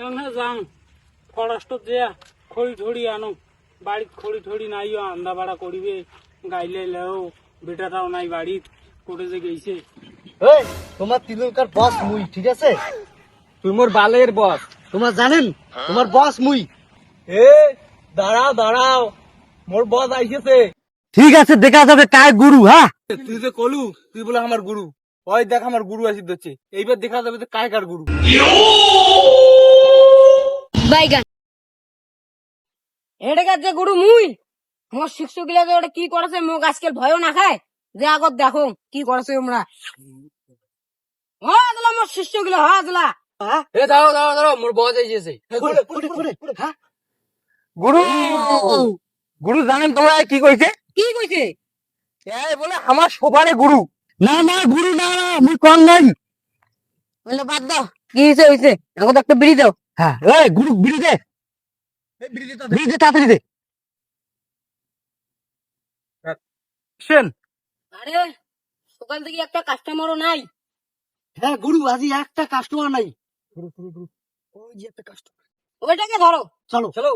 এখানে যাং ফরেস্ট দিয়া খড়ি ঠড়ি আনো বাড়িত খড়ি ঠড়ি নাইও আন্দা বাড়া করিবে গাইলে লেও বেটাটাও নাই বাড়িত করে যে গেছে এই তোমার তিলুকার বস মুই ঠিক আছে তুই মোর বালের বস তোমার জানেন তোমার বস মুই এ দাঁড়াও দাঁড়াও মোর বস আইসেছে ঠিক আছে দেখা যাবে কায় গুরু হ্যাঁ তুই যে কলু তুই বলে আমার গুরু ওই দেখ আমার গুরু আসি দিচ্ছে এইবার দেখা যাবে যে কায় কার গুরু বাইগান। এটাকে যে গুরু মুই। আমার শিক্ষক গিলা ওটা কি করেছে মুখ আজকাল ভয়ও না খায়? যে আগত দেখো কি করেছে তোমরা হ্যাঁ আমার শিষ্যগুলো হ্যাঁ দিলা এ দাঁড়াও দাঁড়াও দাঁড়াও মোর বস আইসেছে হ্যাঁ? গুরু গুরু জানেন তোমরা কি কইছে? কি কইছে? এই বলে আমার সোফারে গুরু। না না গুরু না না মুই কম নাই। বাদ দাও। কি হয়েছে হয়েছে এখন একটা বিড়ি দাও। হ্যাঁ। এই গুরু বিড়ি দে। বিড়ি দে তাড়াতাড়ি দে। শুন। আরে সকাল থেকে একটা কাস্টমারও নাই। হ্যাঁ গুরু আজি একটা কাস্টমার নাই। গুরু গুরু গুরু। ওই যে একটা কাস্টমার ওইটাকে ধরো। চলো। চলো।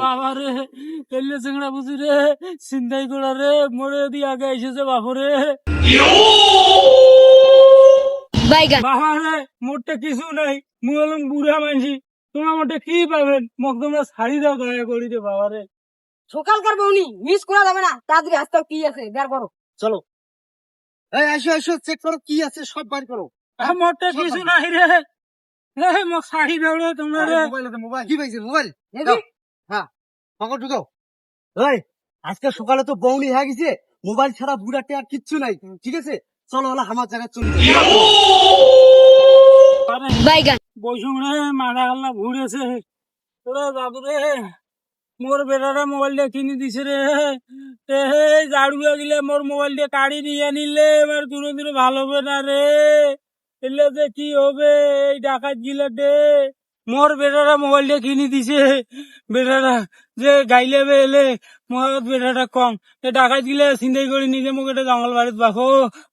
বাবা রে এলে চিংড়া বুঝি রে চিন্তাই করা রে মরে দিয়ে আগে এসেছে বাপরে বাইগান। বাবা মোটে কিছু নাই মুই হলাম বুড়া মানসি তোমার মোটে কি পাবেন? মোক তোমরা ছাড়ি দাও দয়া করি রে বাবা সকালকার বউনি মিস করা যাবে না। তাড়াতাড়ি আসতে কি আছে? বের করো। চলো। এই আসো আসো চেক করো কি আছে সব বার করো। মোটে কিছু নাই রে। রে মোক ছাড়ি দাও রে তোমরা। রে মোবাইল আছে মোবাইল কি পাইছে মোবাইল হ্যাঁ পকেট ঢুকাও। এই আজকে সকালে তো বৌনি হয়ে গেছে। মোবাইল ছাড়া বুড়াটে আর কিচ্ছু নাই। ঠিক আছে? চলো হলো আমার জায়গায় চলে বৈষম রে মারা গাল্লা ঘুরেছে তোরা বাবু রে মোর বেটারে মোবাইল দিয়ে কিনে দিছে রে। এ হে ঝাড়ু গিলে মোর মোবাইল দিয়ে কাড়ি নিয়ে নিলে এবার দূরে দূরে ভালো হবে না রে। এলে যে কি হবে এই ডাকাত গিলে দে মোর বেটারা দিয়ে কিনে দিছে। বেটারা যে গাইলে বেলে মোর বেটাটা কম। এ ডাকাত গিলে চিন্তাই করে নিজে মোক এটা জঙ্গল বাড়িত বাখো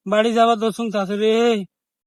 বাড়ি যাবার দর্শন তাছে